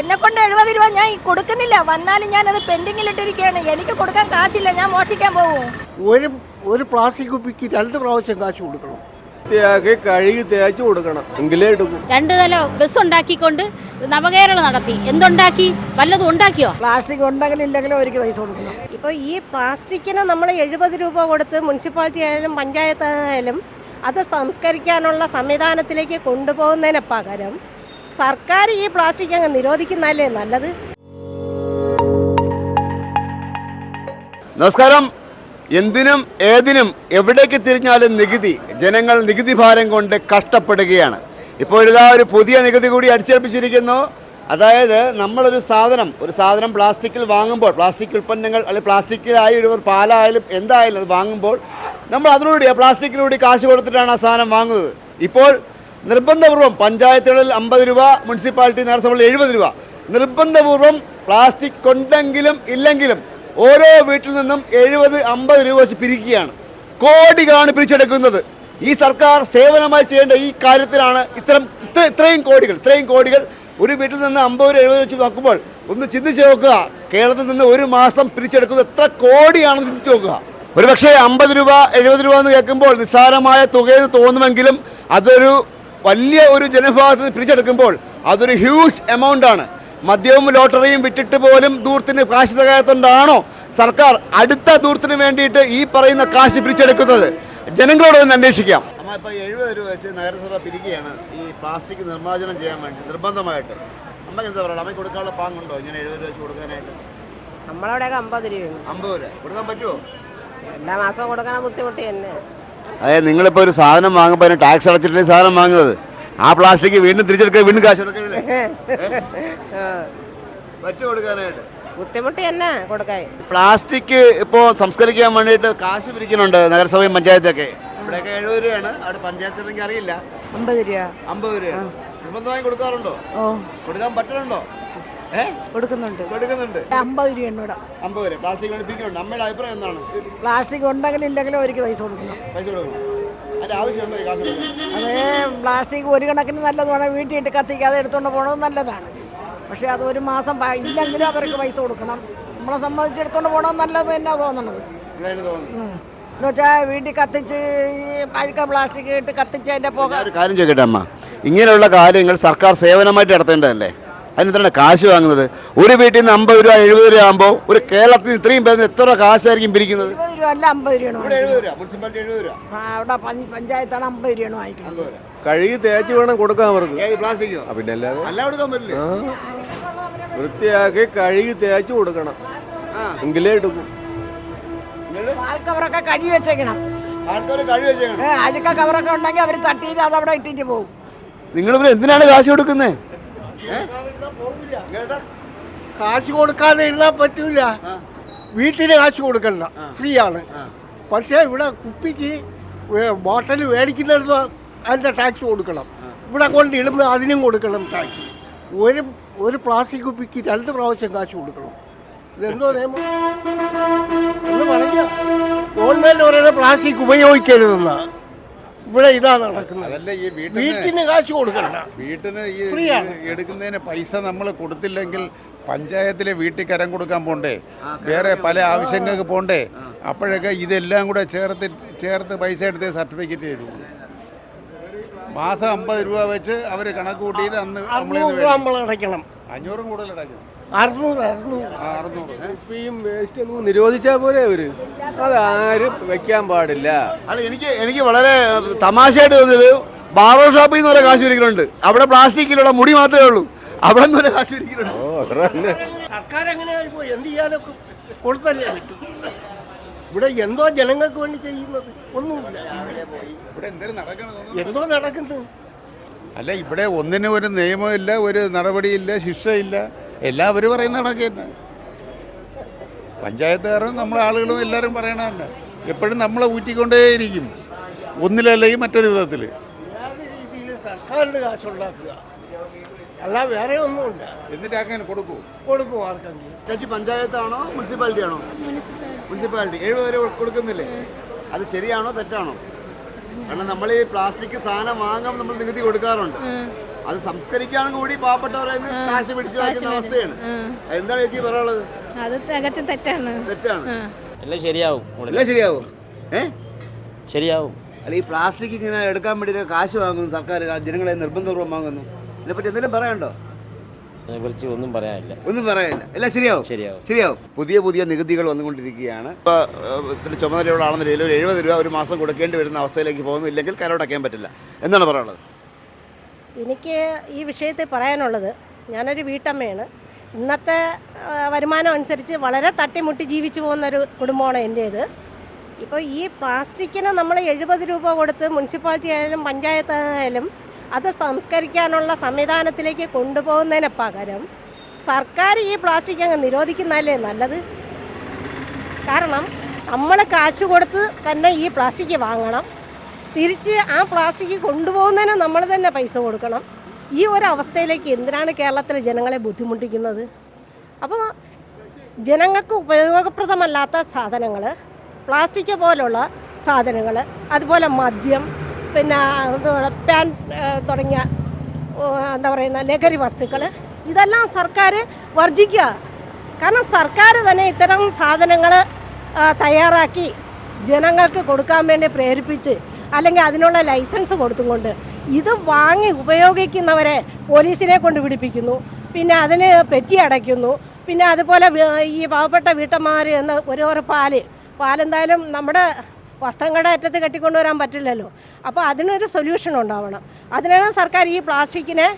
എന്നെ കൊണ്ട് എഴുപത് രൂപ ഞാൻ കൊടുക്കുന്നില്ല. വന്നാലും ഞാൻ അത് പെൻഡിങ്ങിലിട്ടിരിക്കുകയാണ് എനിക്ക് കൊടുക്കാൻ കാശില്ല. ഞാൻ മോഷ്ടിക്കാൻ പോകും ഒരു ഒരു പ്ലാസ്റ്റിക് കുപ്പിക്ക് രണ്ട് പ്രാവശ്യം കാശ് കൊടുക്കണം. വൃത്തിയാക്കി കഴുകി തേച്ച് കൊടുക്കണം. എങ്കിലേ എടുക്കും. രണ്ട് തല ബസ് ഉണ്ടാക്കിക്കൊണ്ട് നവകേരള നടത്തി. എന്തുണ്ടാക്കി? വല്ലതും ഉണ്ടാക്കിയോ? പ്ലാസ്റ്റിക് ഉണ്ടെങ്കിലും ഇല്ലെങ്കിലും അവർക്ക് പൈസ കൊടുക്കണം. ഇപ്പോൾ ഈ പ്ലാസ്റ്റിക്കിന് നമ്മൾ എഴുപത് രൂപ കൊടുത്ത് മുനിസിപ്പാലിറ്റി ആയാലും പഞ്ചായത്ത് ആയാലും അത് സംസ്കരിക്കാനുള്ള സംവിധാനത്തിലേക്ക് കൊണ്ടുപോകുന്നതിന് പകരം സർക്കാർ ഈ പ്ലാസ്റ്റിക് അങ്ങ് നിരോധിക്കുന്നതല്ലേ നല്ലത്? നമസ്കാരം. എന്തിനും ഏതിനും എവിടേക്ക് തിരിഞ്ഞാലും നികുതി ജനങ്ങൾ നികുതി ഭാരം കൊണ്ട് കഷ്ടപ്പെടുകയാണ്. ഇപ്പോൾ ഇതാ ഒരു പുതിയ നികുതി കൂടി അടിച്ചേൽപ്പിച്ചിരിക്കുന്നു. അതായത് നമ്മളൊരു സാധനം ഒരു സാധനം പ്ലാസ്റ്റിക്കിൽ വാങ്ങുമ്പോൾ പ്ലാസ്റ്റിക് ഉൽപ്പന്നങ്ങൾ അല്ലെങ്കിൽ പ്ലാസ്റ്റിക്കിലായി ഒരു പാലായാലും എന്തായാലും അത് വാങ്ങുമ്പോൾ നമ്മൾ അതിലൂടെ പ്ലാസ്റ്റിക്കിനോട് കാശ് കൊടുത്തിട്ടാണ് ആ സാധനം വാങ്ങുന്നത്. ഇപ്പോൾ നിർബന്ധപൂർവം പഞ്ചായത്തുകളിൽ അമ്പത് രൂപ മുനിസിപ്പാലിറ്റി നഗരസഭകളിൽ എഴുപത് രൂപ. നിർബന്ധപൂർവം പ്ലാസ്റ്റിക് കൊണ്ടെങ്കിലും ഇല്ലെങ്കിലും ഓരോ വീട്ടിൽ നിന്നും എഴുപത് അമ്പത് രൂപ വെച്ച് പിരിക്കുകയാണ്. കോടികളാണ് പിരിച്ചെടുക്കുന്നത്. ഈ സർക്കാർ സേവനമായി ചെയ്യേണ്ട ഈ കാര്യത്തിലാണ് ഇത്തരം ഇത്ര ഇത്രയും കോടികൾ. ഇത്രയും കോടികൾ ഒരു വീട്ടിൽ നിന്ന് അമ്പത് രൂപ എഴുപത് വെച്ച് നോക്കുമ്പോൾ ഒന്ന് ചിന്തിച്ച് നോക്കുക. കേരളത്തിൽ നിന്ന് ഒരു മാസം പിരിച്ചെടുക്കുന്നത് എത്ര കോടിയാണെന്ന് ചിന്തിച്ച് നോക്കുക. ഒരു പക്ഷേ അമ്പത് രൂപ എഴുപത് രൂപ എന്ന് കേൾക്കുമ്പോൾ നിസ്സാരമായ തുകയെന്ന് തോന്നുമെങ്കിലും അതൊരു വലിയ ഒരു ജനവിഭാഗത്തിൽ പിരിച്ചെടുക്കുമ്പോൾ അതൊരു ഹ്യൂജ് എമൗണ്ട് ആണ്. മദ്യവും ലോട്ടറിയും വിറ്റിട്ട് പോലും ദൂരത്തിന് കാശ് തികയാത്തോണ്ടാണോ സർക്കാർ അടുത്ത ദൂരത്തിന് വേണ്ടിയിട്ട് ഈ പറയുന്ന കാശ് പിരിച്ചെടുക്കുന്നത്? ജനങ്ങളോട് ഒന്ന് അന്വേഷിക്കാം. അമ്മ ഇപ്പൊ എഴുപത് രൂപ വെച്ച് നഗരസഭ പിരിക്കുകയാണ് ഈ പ്ലാസ്റ്റിക് നിർമ്മാർജനം ചെയ്യാൻ വേണ്ടി നിർബന്ധമായിട്ട്. അമ്മയ്ക്ക് എന്താ പറയുക അമ്മയ്ക്ക് കൊടുക്കാനുള്ള പാങ്ങുണ്ടോ ഇങ്ങനെ എഴുപത് രൂപ വെച്ച് കൊടുക്കാനായിട്ട്? നമ്മളവിടെയൊക്കെ അമ്പത് രൂപ അമ്പത് രൂപ. കൊടുക്കാൻ പറ്റുമോ എല്ലാ മാസവും കൊടുക്കണ ബുദ്ധിമുട്ട് തന്നെ. അതായത് നിങ്ങളിപ്പോൾ ഒരു സാധനം വാങ്ങുമ്പോൾ അതിന് ടാക്സ് അടച്ചിട്ടേ സാധനം വാങ്ങുന്നത്? ആ പ്ലാസ്റ്റിക് വീണ്ടും തിരിച്ചെടുക്കുക വീണ്ടും കാശ് കൊടുക്കണില്ലേ കൊടുക്കാനായിട്ട്. ബുദ്ധിമുട്ട് തന്നെ കൊടുക്കാൻ? പ്ലാസ്റ്റിക് ഇപ്പോൾ സംസ്കരിക്കാൻ വേണ്ടിയിട്ട് കാശ് പിരിക്കുന്നുണ്ട് നഗരസഭയും പഞ്ചായത്തൊക്കെ. ഇവിടെയൊക്കെ എഴുപത് രൂപയാണ്. അവിടെ പഞ്ചായത്തിലെങ്കിൽ അറിയില്ല. അമ്പത് രൂപ. അമ്പത് രൂപ നിർബന്ധമായി കൊടുക്കാറുണ്ടോ? കൊടുക്കാൻ പറ്റുന്നുണ്ടോ കൊടുക്കുന്നുണ്ട്. കൊടുക്കുന്നുണ്ട്. അമ്പത് രൂപ അമ്പത് രൂപ. പ്ലാസ്റ്റിക് വേണ്ടി പിരിക്കുന്നുണ്ട് അമ്മയുടെ അഭിപ്രായം എന്താണ്? പ്ലാസ്റ്റിക് ഉണ്ടെങ്കിലും ഇല്ലെങ്കിലും അവർക്ക് പൈസ കൊടുക്കണം. പൈസ കൊടുക്കണം. അതേ പ്ലാസ്റ്റിക് ഒരു കണക്കിന് നല്ലതാണ് വീട്ടിൽ ഇട്ട് കത്തിക്കാതെ എടുത്തുകൊണ്ട് പോകണത് നല്ലതാണ്. പക്ഷേ അത് ഒരു മാസം ഇല്ലെങ്കിലും അവർക്ക് പൈസ കൊടുക്കണം. നമ്മളെ സംബന്ധിച്ച് എടുത്തുകൊണ്ട് പോകണത് നല്ലത് തന്നെ തോന്നണത്. എന്ന് വെച്ചാൽ വീട്ടിൽ കത്തിച്ച് ഈ പഴുക്ക പ്ലാസ്റ്റിക് ഇട്ട് കത്തിച്ച് അതിന്റെ പോകാം കാര്യം ചോദിക്കട്ടെ അമ്മ? ഇങ്ങനെയുള്ള കാര്യങ്ങൾ സർക്കാർ സേവനമായിട്ട് നടത്തേണ്ടതല്ലേ? അതിന് എത്രയാണ് കാശ് വാങ്ങുന്നത്? ഒരു വീട്ടിൽ നിന്ന് അമ്പത് രൂപ എഴുപത് രൂപ ആകുമ്പോൾ ഒരു കേരളത്തിൽ ഇത്രയും പേര് എത്ര കാശായിരിക്കും പിരിക്കുന്നത്? പഞ്ചായത്താണ് അമ്പത് രൂപയാണ് വാങ്ങിക്കുന്നത്. കഴുകി തേച്ച് വേണം കൊടുക്കാൻ അവർക്ക്. ഏത് പ്ലാസ്റ്റിക്കോ? ആ, പിന്നെ അല്ലാതെ. വൃത്തിയാക്കി കഴുകി തേച്ച് കൊടുക്കണം. എങ്കിലേ എടുക്കും. ആൾക്കവരൊക്കെ കഴുകി വെച്ചേക്കണം. അഴുക്ക കവറൊക്കെ ഉണ്ടെങ്കിൽ അവർ തട്ടിയിട്ട് അത് അവിടെ ഇട്ടിട്ട് പോകും. നിങ്ങൾ ഇവിടെ എന്തിനാണ് കാശ് കൊടുക്കുന്നത് കാശ് കൊടുക്കാതെ ഇരുന്നാൽ പറ്റൂല. വീട്ടിന് കാശ് കൊടുക്കണ്ട. ഫ്രീ ആണ് പക്ഷേ ഇവിടെ കുപ്പിക്ക് ബോട്ടൽ മേടിക്കുന്നിടത്ത് അതിന്റെ ടാക്സ് കൊടുക്കണം. ഇവിടെ കൊണ്ട് ഇടുമ്പോൾ അതിനും കൊടുക്കണം ടാക്സ് ഒരു ഒരു പ്ലാസ്റ്റിക് കുപ്പിക്ക് രണ്ട് പ്രാവശ്യം കാശ് കൊടുക്കണം. ഇതെന്തോ നിയമം? എന്ന് പറഞ്ഞ ഗവൺമെന്റ് പറയുന്നത് പ്ലാസ്റ്റിക് ഉപയോഗിക്കരുതെന്നാ. ഇവിടെ ഇതാ നടക്കുന്നത്. അതല്ല ഈ വീട്ടിന് കാശ് കൊടുക്കണ്ട വീട്ടിന് ഈ എടുക്കുന്നതിന് പൈസ നമ്മൾ കൊടുത്തില്ലെങ്കിൽ പഞ്ചായത്തിലെ വീട്ടിൽ കരം കൊടുക്കാൻ പോണ്ടേ? വേറെ പല ആവശ്യങ്ങൾക്ക് പോണ്ടേ? അപ്പോഴൊക്കെ ഇതെല്ലാം കൂടെ ചേർത്ത് ചേർത്ത് പൈസ എടുത്ത് സർട്ടിഫിക്കറ്റ് തരും. മാസം അമ്പത് രൂപ വെച്ച് അവർ കണക്ക് കൂട്ടിയിട്ട് അന്ന് അടയ്ക്കണം അഞ്ഞൂറും കൂടുതൽ അടയ്ക്കും. അറുന്നൂറ് അറുന്നൂറ്. അറുന്നൂറ് കുപ്പിയും വേസ്റ്റ് ഒന്നും നിരോധിച്ചാൽ പോരെ അവർ? അതാരും വെക്കാൻ പാടില്ല. അല്ല എനിക്ക് എനിക്ക് വളരെ തമാശയായിട്ട് തോന്നിയത് ബാർബർ ഷോപ്പിൽ നിന്ന് വരെ കാശ് പിരിക്കുന്നുണ്ട് അവിടെ പ്ലാസ്റ്റിക്കിലുള്ള മുടി മാത്രമേ ഉള്ളൂ. അവിടെ നിന്ന് വരെ കാശ് പിരിക്കുന്നുണ്ട് ഓ സർക്കാർ എങ്ങനെ പോയി? എന്ത് ചെയ്യാനൊക്കെ കൊടുത്തല്ലേ പറ്റും. ഇവിടെ എന്തോ ജനങ്ങൾക്ക് വേണ്ടി ചെയ്യുന്നത്? ഒന്നുമില്ല. എന്തോ നടക്കുന്നത്? അല്ല ഇവിടെ ഒന്നിനും ഒരു നിയമമില്ല ഒരു നടപടിയില്ല ശിക്ഷയില്ല. എല്ലാവരും പറയുന്ന കണക്ക് തന്നെ. പഞ്ചായത്തുകാരും നമ്മളെ ആളുകളും എല്ലാവരും പറയണ തന്നെ എപ്പോഴും നമ്മളെ ഊറ്റിക്കൊണ്ടേയിരിക്കും ഒന്നിലല്ലെങ്കിൽ മറ്റൊരു വിധത്തിൽ വേറെ രീതിയിൽ സർക്കാരിന് കാശുണ്ടാക്കുക. അല്ല വേറെ ഒന്നുമില്ല. എന്നിട്ട് അങ്ങനെ കൊടുക്കും. കൊടുക്കും ആർക്കെങ്കിലും. ചേച്ചി പഞ്ചായത്താണോ മുനിസിപ്പാലിറ്റി. ആണോ മുനിസിപ്പാലിറ്റി. ഏഴ് വരെ കൊടുക്കുന്നില്ലേ? അത് ശരിയാണോ തെറ്റാണോ? കാരണം നമ്മൾ ഈ പ്ലാസ്റ്റിക് സാധനം വാങ്ങാൻ നമ്മൾ നികുതി കൊടുക്കാറുണ്ട്. അത് സംസ്കരിക്കാനും കൂടി പാവപ്പെട്ടവരെ കാശ് പിടിച്ചു വാങ്ങിക്കുന്ന അവസ്ഥയാണ്. എന്താണ് ചേച്ചി പറയാനുള്ളത്? അത് തികച്ചും തെറ്റാണ്. തെറ്റാണ്. എല്ലാം ശരിയാവും എല്ലാം ശരിയാവും. ഏ? ശരിയാവും. അല്ല ഈ പ്ലാസ്റ്റിക് ഇങ്ങനെ എടുക്കാൻ വേണ്ടി കാശ് വാങ്ങുന്നു സർക്കാർ ജനങ്ങളെ നിർബന്ധപൂർവം വാങ്ങുന്നു. ഇതിനെപ്പറ്റി എന്തെങ്കിലും പറയാനുണ്ടോ? അതിനെക്കുറിച്ച് ഒന്നും പറയാനില്ല. ഒന്നും പറയാനില്ല. എല്ലാം ശരിയാവും? ശരിയാവും. ശരിയാവും. പുതിയ പുതിയ നികുതികൾ വന്നുകൊണ്ടിരിക്കുകയാണ്. ഇപ്പോൾ ഇതിൽ ചുമതലയുള്ള ആളെന്ന രീതിയിൽ ഒരു എഴുപത് രൂപ ഒരു മാസം കൊടുക്കേണ്ടി വരുന്ന അവസ്ഥയിലേക്ക് പോകുന്നില്ലെങ്കിൽ കരോടക്കാൻ പറ്റില്ല. എന്നാണ് പറയാനുള്ളത്? എനിക്ക് ഈ വിഷയത്തിൽ പറയാനുള്ളത് ഞാനൊരു വീട്ടമ്മയാണ്. ഇന്നത്തെ വരുമാനം അനുസരിച്ച് വളരെ തട്ടിമുട്ടി ജീവിച്ചു പോകുന്നൊരു കുടുംബമാണ് എന്റേത്. ഇപ്പോൾ ഈ പ്ലാസ്റ്റിക്കിന് നമ്മൾ എഴുപത് രൂപ കൊടുത്ത് മുനിസിപ്പാലിറ്റി ആയാലും പഞ്ചായത്ത് ആയാലും അത് സംസ്കരിക്കാനുള്ള സംവിധാനത്തിലേക്ക് കൊണ്ടുപോകുന്നതിന് പകരം സർക്കാർ ഈ പ്ലാസ്റ്റിക് അങ്ങ് നിരോധിക്കുന്നതല്ലേ നല്ലത്? കാരണം നമ്മൾ കാശ് കൊടുത്ത് തന്നെ ഈ പ്ലാസ്റ്റിക് വാങ്ങണം. തിരിച്ച് ആ പ്ലാസ്റ്റിക് കൊണ്ടുപോകുന്നതിന് നമ്മൾ തന്നെ പൈസ കൊടുക്കണം. ഈ ഒരു അവസ്ഥയിലേക്ക് എന്തിനാണ് കേരളത്തിലെ ജനങ്ങളെ ബുദ്ധിമുട്ടിക്കുന്നത്? അപ്പോൾ ജനങ്ങൾക്ക് ഉപയോഗപ്രദമല്ലാത്ത സാധനങ്ങൾ പ്ലാസ്റ്റിക് പോലുള്ള സാധനങ്ങൾ അതുപോലെ മദ്യം പിന്നെ പാൻ തുടങ്ങിയ എന്താ പറയുന്ന ലഹരി വസ്തുക്കൾ ഇതെല്ലാം സർക്കാർ വർജിക്കുക. കാരണം സർക്കാർ തന്നെ ഇത്തരം സാധനങ്ങൾ തയ്യാറാക്കി ജനങ്ങൾക്ക് കൊടുക്കാൻ വേണ്ടി പ്രേരിപ്പിച്ച് അല്ലെങ്കിൽ അതിനുള്ള ലൈസൻസ് കൊടുത്തുകൊണ്ട് ഇത് വാങ്ങി ഉപയോഗിക്കുന്നവരെ പോലീസിനെ കൊണ്ട് പിടിപ്പിക്കുന്നു പിന്നെ അതിന് പെറ്റി അടയ്ക്കുന്നു. പിന്നെ അതുപോലെ ഈ പാവപ്പെട്ട വീട്ടമ്മമാർ എന്ന ഒരു പാൽ പാൽ പാലെന്തായാലും നമ്മുടെ വസ്ത്രങ്ങളുടെ അറ്റത്ത് കെട്ടിക്കൊണ്ടുവരാൻ പറ്റില്ലല്ലോ. അപ്പോൾ അതിനൊരു സൊല്യൂഷൻ ഉണ്ടാവണം. അതിനാണ് സർക്കാർ ഈ പ്ലാസ്റ്റിക്കിനെ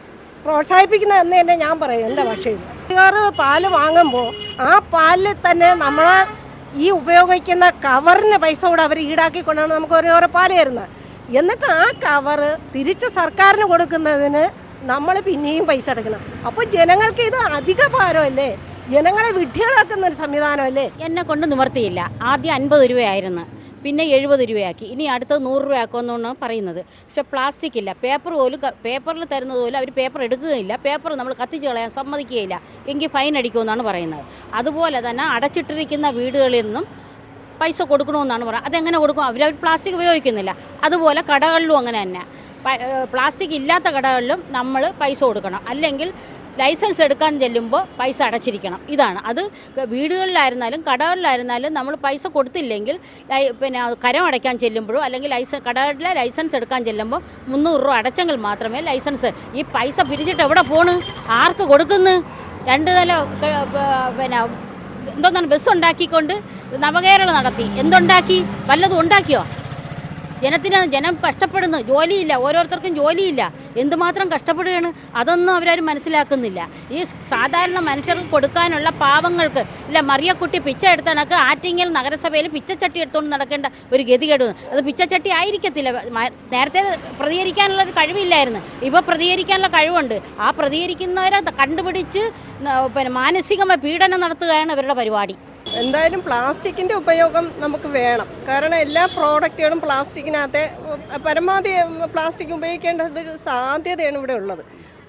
പ്രോത്സാഹിപ്പിക്കുന്നത് എന്ന് തന്നെ ഞാൻ പറയും എന്റെ പക്ഷേ. പാൽ വാങ്ങുമ്പോൾ ആ പാലിൽ തന്നെ നമ്മൾ ഈ ഉപയോഗിക്കുന്ന കവറിന് പൈസ കൂടെ അവർ ഈടാക്കി ഈടാക്കിക്കൊണ്ടാണ് നമുക്ക് ഓരോ പാൽ തരുന്നത് എന്നിട്ട് ആ കവറ് തിരിച്ച് സർക്കാരിന് കൊടുക്കുന്നതിന് നമ്മൾ പിന്നെയും പൈസ അടക്കണം അപ്പോൾ ജനങ്ങൾക്ക് ഇത് അധിക ഭാരമല്ലേ? ജനങ്ങളെ വിഡ്ഢികളാക്കുന്ന ഒരു സംവിധാനമല്ലേ? എന്നെ കൊണ്ട് നിവർത്തിയില്ല. ആദ്യം അൻപത് രൂപയായിരുന്നു. പിന്നെ എഴുപത് രൂപയാക്കി. ഇനി അടുത്തത് നൂറ് രൂപയാക്കുമെന്നാണ് പറയുന്നത്. പക്ഷേ പ്ലാസ്റ്റിക് ഇല്ല. പേപ്പർ പോലും പേപ്പറിൽ തരുന്നത് പോലും അവർ പേപ്പർ എടുക്കുകയില്ല. പേപ്പർ നമ്മൾ കത്തിച്ച് കളയാൻ സമ്മതിക്കുകയില്ല. എങ്കിൽ ഫൈൻ അടിക്കുമെന്നാണ് പറയുന്നത്. അതുപോലെ തന്നെ അടച്ചിട്ടിരിക്കുന്ന വീടുകളിൽ നിന്നും പൈസ കൊടുക്കണമെന്നാണ് പറയുന്നത്. അതെങ്ങനെ കൊടുക്കും? അവർ പ്ലാസ്റ്റിക് ഉപയോഗിക്കുന്നില്ല. അതുപോലെ കടകളിലും അങ്ങനെ തന്നെ. പ്ലാസ്റ്റിക് ഇല്ലാത്ത കടകളിലും നമ്മൾ പൈസ കൊടുക്കണം. അല്ലെങ്കിൽ ലൈസൻസ് എടുക്കാൻ ചെല്ലുമ്പോൾ പൈസ അടച്ചിരിക്കണം. ഇതാണ്. അത് വീടുകളിലായിരുന്നാലും കടകളിലായിരുന്നാലും നമ്മൾ പൈസ കൊടുത്തില്ലെങ്കിൽ പിന്നെ കരം അടയ്ക്കാൻ ചെല്ലുമ്പോഴോ അല്ലെങ്കിൽ ലൈസൻസ് കടകളിലെ ലൈസൻസ് എടുക്കാൻ ചെല്ലുമ്പോൾ മുന്നൂറ് രൂപ അടച്ചെങ്കിൽ മാത്രമേ ലൈസൻസ് ഈ പൈസ പിരിച്ചിട്ട് എവിടെ പോണ്? ആർക്ക് കൊടുക്കുന്നു? രണ്ട് നില പിന്നെ എന്തോന്നാണ് ബസ് ഉണ്ടാക്കിക്കൊണ്ട് നവകേരളം നടത്തി. എന്തുണ്ടാക്കി? വല്ലതും ഉണ്ടാക്കിയോ? ജനത്തിന് ജനം കഷ്ടപ്പെടുന്നു ജോലിയില്ല ഓരോരുത്തർക്കും ജോലിയില്ല. എന്തുമാത്രം കഷ്ടപ്പെടുകയാണ്? അതൊന്നും അവരാരും മനസ്സിലാക്കുന്നില്ല. ഈ സാധാരണ മനുഷ്യർക്ക് കൊടുക്കാനുള്ള പാവങ്ങൾക്ക് ഇല്ല മറിയക്കുട്ടി പിച്ച എടുത്തണക്ക് ആറ്റിങ്ങൽ നഗരസഭയിൽ പിച്ചച്ചട്ടി എടുത്തുകൊണ്ട് നടക്കേണ്ട ഒരു ഗതികേട്. അത് പിച്ചച്ചട്ടി ആയിരിക്കത്തില്ല. നേരത്തെ പ്രതികരിക്കാനുള്ള ഒരു കഴിവില്ലായിരുന്നു. ഇപ്പോൾ പ്രതികരിക്കാനുള്ള കഴിവുണ്ട്. ആ പ്രതികരിക്കുന്നവരെ കണ്ടുപിടിച്ച് പിന്നെ മാനസികമായ പീഡനം നടത്തുകയാണ് അവരുടെ പരിപാടി. എന്തായാലും പ്ലാസ്റ്റിക്കിന്റെ ഉപയോഗം നമുക്ക് വേണം. കാരണം എല്ലാ പ്രോഡക്റ്റുകളും പ്ലാസ്റ്റിക്കിനകത്തെ പരമാവധി പ്ലാസ്റ്റിക് ഉപയോഗിക്കേണ്ടത് ഒരു സാധ്യതയാണ് ഇവിടെ ഉള്ളത്.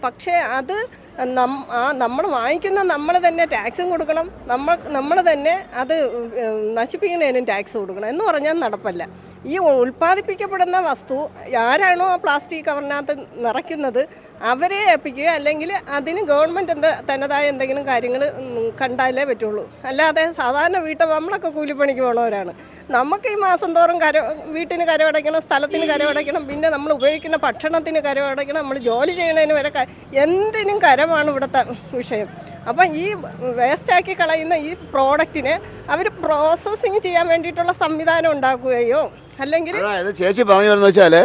പക്ഷേ അത് നം ആ നമ്മൾ വാങ്ങിക്കുന്ന നമ്മൾ തന്നെ ടാക്സും കൊടുക്കണം. നമ്മൾ നമ്മൾ തന്നെ അത് നശിപ്പിക്കുന്നതിനും ടാക്സ് കൊടുക്കണം എന്ന് പറഞ്ഞാൽ നടപ്പല്ല. ഈ ഉൽപ്പാദിപ്പിക്കപ്പെടുന്ന വസ്തു ആരാണോ ആ പ്ലാസ്റ്റിക് കവറിനകത്ത് നിറയ്ക്കുന്നത് അവരെ ഏൽപ്പിക്കുക അല്ലെങ്കിൽ അതിന് ഗവൺമെന്റ് എന്താ തനതായ എന്തെങ്കിലും കാര്യങ്ങൾ കണ്ടാലേ പറ്റുള്ളൂ. അല്ലാതെ സാധാരണ വീട്ടിൽ നമ്മളൊക്കെ കൂലിപ്പണിക്ക് പോണവരാണ്. നമുക്ക് ഈ മാസം തോറും കര വീട്ടിന് കരമടയ്ക്കണം സ്ഥലത്തിന് കരമടയ്ക്കണം പിന്നെ നമ്മൾ ഉപയോഗിക്കുന്ന ഭക്ഷണത്തിന് കരമടയ്ക്കണം നമ്മൾ ജോലി ചെയ്യുന്നതിന് വരെ എന്തിനും കരമാണ് ഇവിടുത്തെ വിഷയം. അപ്പം ഈ വേസ്റ്റാക്കി കളയുന്ന ഈ പ്രോഡക്റ്റിനെ അവർ പ്രോസസ്സിങ് ചെയ്യാൻ വേണ്ടിയിട്ടുള്ള സംവിധാനം ഉണ്ടാക്കുകയോ അല്ലെങ്കിൽ അതായത് ചേച്ചി പറഞ്ഞു വരുന്നത് വെച്ചാൽ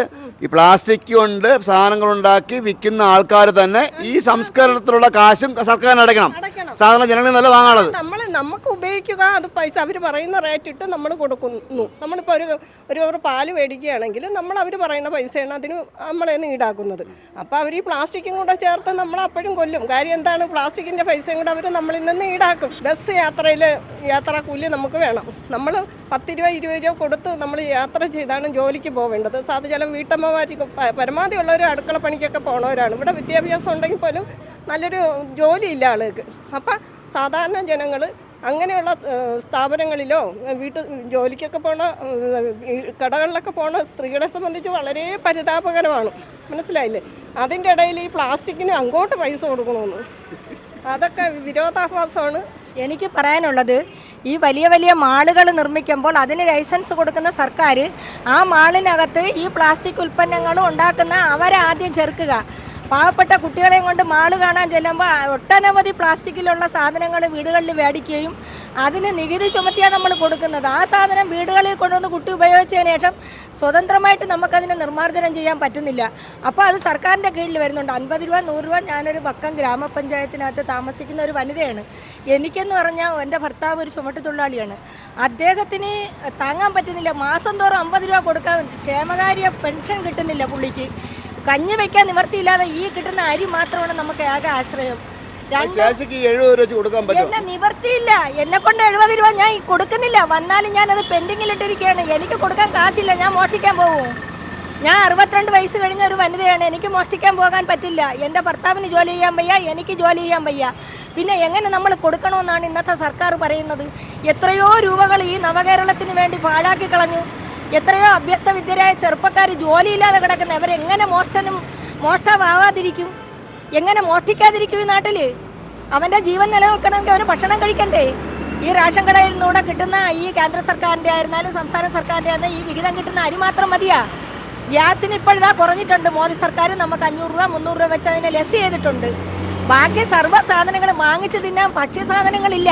ഈ പ്ലാസ്റ്റിക് കൊണ്ട് സാധനങ്ങൾ ഉണ്ടാക്കി വിൽക്കുന്ന ആൾക്കാർ തന്നെ ഈ സംസ്കരണത്തിലുള്ള കാശും സർക്കാരിന് അടയ്ക്കണം. സാധാരണ ജനങ്ങളിൽ നല്ല വാങ്ങാനുള്ളത് നമ്മൾ നമുക്ക് ഉപയോഗിക്കുക അത് പൈസ അവർ പറയുന്ന റേറ്റ് ഇട്ട് നമ്മൾ കൊടുക്കുന്നു. നമ്മളിപ്പോൾ ഒരു ഒരു ഒരു പാൽ മേടിക്കുകയാണെങ്കിൽ നമ്മൾ അവർ പറയുന്ന പൈസയാണ് അതിന് നമ്മളെ ഈടാക്കുന്നത്. അപ്പോൾ അവർ ഈ പ്ലാസ്റ്റിക്കും കൂടെ ചേർത്ത് നമ്മൾ അപ്പോഴും കൊല്ലും. കാര്യം എന്താണ്? പ്ലാസ്റ്റിക്കിന്റെ പൈസയും കൂടെ അവർ നമ്മളിൽ നിന്ന് ഈടാക്കും. ബസ് യാത്രയിൽ യാത്രാ കൂലി നമുക്ക് വേണം. നമ്മൾ പത്ത് രൂപ ഇരുപത് രൂപ കൊടുത്ത് നമ്മൾ യാത്ര ചെയ്താണ് ജോലിക്ക് പോവേണ്ടത്. സാധുജലം വീട്ടമ്മമാർക്ക് പ- പരമാവധി ഉള്ളവർ അടുക്കള പണിക്കൊക്കെ പോണവരാണ്. ഇവിടെ വിദ്യാഭ്യാസം ഉണ്ടെങ്കിൽ പോലും നല്ലൊരു ജോലിയില്ല ആളുകൾക്ക്. അപ്പം സാധാരണ ജനങ്ങൾ അങ്ങനെയുള്ള സ്ഥാപനങ്ങളിലോ വീട്ടു ജോലിക്കൊക്കെ പോണ കടകളിലൊക്കെ പോണ സ്ത്രീകളെ സംബന്ധിച്ച് വളരെ പരിതാപകരമാണ്. മനസ്സിലായില്ലേ? അതിന്റെ ഇടയിൽ ഈ പ്ലാസ്റ്റിക്കിന് അങ്ങോട്ട് പൈസ കൊടുക്കണമെന്ന് അതൊക്കെ വിരോധാഭാസമാണ്. എനിക്ക് പറയാനുള്ളത് ഈ വലിയ വലിയ മാളുകൾ നിർമ്മിക്കുമ്പോൾ അതിന് ലൈസൻസ് കൊടുക്കുന്ന സർക്കാർ ആ മാളിനകത്ത് ഈ പ്ലാസ്റ്റിക് ഉൽപ്പന്നങ്ങൾ ഉണ്ടാക്കുന്ന അവരാദ്യം ചെറുക്കുക. പാവപ്പെട്ട കുട്ടികളെയും കൊണ്ട് മാൾ കാണാൻ ചെല്ലുമ്പോൾ ഒട്ടനവധി പ്ലാസ്റ്റിക്കിലുള്ള സാധനങ്ങൾ വീടുകളിൽ മേടിക്കുകയും അതിന് നികുതി ചുമത്തിയാണ് നമ്മൾ കൊടുക്കുന്നത്. ആ സാധനം വീടുകളിൽ കൊണ്ടുവന്ന് കുട്ടി ഉപയോഗിച്ചതിന് ശേഷം സ്വതന്ത്രമായിട്ട് നമുക്കതിനെ നിർമ്മാർജനം ചെയ്യാൻ പറ്റുന്നില്ല. അപ്പോൾ അത് സർക്കാരിന്റെ കീഴിൽ വരുന്നുണ്ട്. അൻപത് രൂപ നൂറ് രൂപ ഞാനൊരു പക്കം ഗ്രാമപഞ്ചായത്തിനകത്ത് താമസിക്കുന്ന ഒരു വനിതയാണ്. എനിക്കെന്ന് പറഞ്ഞാൽ എന്റെ ഭർത്താവ് ഒരു ചുമട്ട് തൊഴിലാളിയാണ്. അദ്ദേഹത്തിന് താങ്ങാൻ പറ്റുന്നില്ല. മാസം തോറും അമ്പത് രൂപ കൊടുക്കാൻ ക്ഷേമകാര്യ പെൻഷൻ കിട്ടുന്നില്ല പുള്ളിക്ക്. കഞ്ഞി വെക്കാൻ നിവർത്തിയില്ലാതെ ഈ കിട്ടുന്ന അരി മാത്രമാണ് നമുക്ക് ആകെ ആശ്രയം. എന്നെ നിവർത്തിയില്ല. എന്നെ കൊണ്ട് എഴുപത് രൂപ ഞാൻ കൊടുക്കുന്നില്ല. വന്നാലും ഞാൻ അത് പെൻഡിങ്ങിലിട്ടിരിക്കുകയാണ് എനിക്ക് കൊടുക്കാൻ കാശില്ല. ഞാൻ മോഷ്ടിക്കാൻ പോകും. ഞാൻ അറുപത്തിരണ്ട് വയസ്സ് കഴിഞ്ഞ ഒരു വനിതയാണ്. എനിക്ക് മോഷ്ടിക്കാൻ പോകാൻ പറ്റില്ല. എന്റെ ഭർത്താവിന് ജോലി ചെയ്യാൻ വയ്യ. എനിക്ക് ജോലി ചെയ്യാൻ വയ്യ. പിന്നെ എങ്ങനെ നമ്മൾ കൊടുക്കണമെന്നാണ് ഇന്നത്തെ സർക്കാർ പറയുന്നത്? എത്രയോ രൂപകൾ ഈ നവകേരളത്തിന് വേണ്ടി പാഴാക്കി കളഞ്ഞു. എത്രയോ അഭ്യസ്ത വിദ്യരായ ചെറുപ്പക്കാർ ജോലിയില്ലാതെ കിടക്കുന്ന അവരെങ്ങനെ മോഷ്ടനും മോഷ്ടാവാതിരിക്കും എങ്ങനെ മോഷ്ടിക്കാതിരിക്കും ഈ നാട്ടിൽ അവന്റെ ജീവൻ നിലനിൽക്കണമെങ്കിൽ അവന് ഭക്ഷണം കഴിക്കണ്ടേ? ഈ റേഷൻ കടയിൽ നിന്നൂടെ കിട്ടുന്ന ഈ കേന്ദ്ര സർക്കാരിന്റെ ആയിരുന്നാലും സംസ്ഥാന സർക്കാരിന്റെ ആയിരുന്നാലും ഈ വിഹിതം കിട്ടുന്ന അരി മാത്രം മതിയാ. ഗ്യാസിന് ഇപ്പോഴിതാ കുറഞ്ഞിട്ടുണ്ട്. മോദി സർക്കാർ നമുക്ക് അഞ്ഞൂറ് രൂപ മുന്നൂറ് രൂപ വെച്ച് അതിനെ ലെസ് ചെയ്തിട്ടുണ്ട്. ബാക്കി സർവ സാധനങ്ങൾ വാങ്ങിച്ച് തിന്നാൻ ഭക്ഷ്യ സാധനങ്ങളില്ല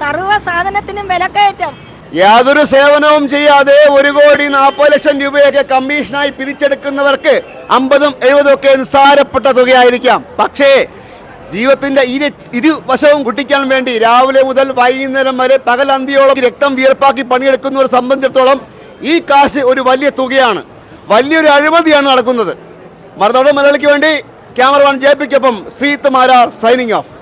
സർവ സാധനത്തിനും വിലക്കയറ്റം. യാതൊരു സേവനവും ചെയ്യാതെ ഒരു കോടി നാൽപ്പത് ലക്ഷം രൂപയൊക്കെ കമ്മീഷനായി പിരിച്ചെടുക്കുന്നവർക്ക് അമ്പതും എഴുപതും ഒക്കെ നിസ്സാരപ്പെട്ട തുകയായിരിക്കാം. പക്ഷേ ജീവിതത്തിന്റെ ഇരു ഇരുവശവും കുട്ടിക്കാൻ വേണ്ടി രാവിലെ മുതൽ വൈകുന്നേരം വരെ പകലന്തിയോളം രക്തം വിയർപ്പാക്കി പണിയെടുക്കുന്നവരെ സംബന്ധിച്ചിടത്തോളം ഈ കാശ് ഒരു വലിയ തുകയാണ്. വലിയൊരു അഴിമതിയാണ് നടക്കുന്നത്. മറുതോടെ മലയാളിക്ക് വേണ്ടി ക്യാമറമാൻ ജയിപ്പിക്കൊപ്പം പിക്കൊപ്പം ശ്രീത്ത് മാരാർ സൈനിങ് ഓഫ്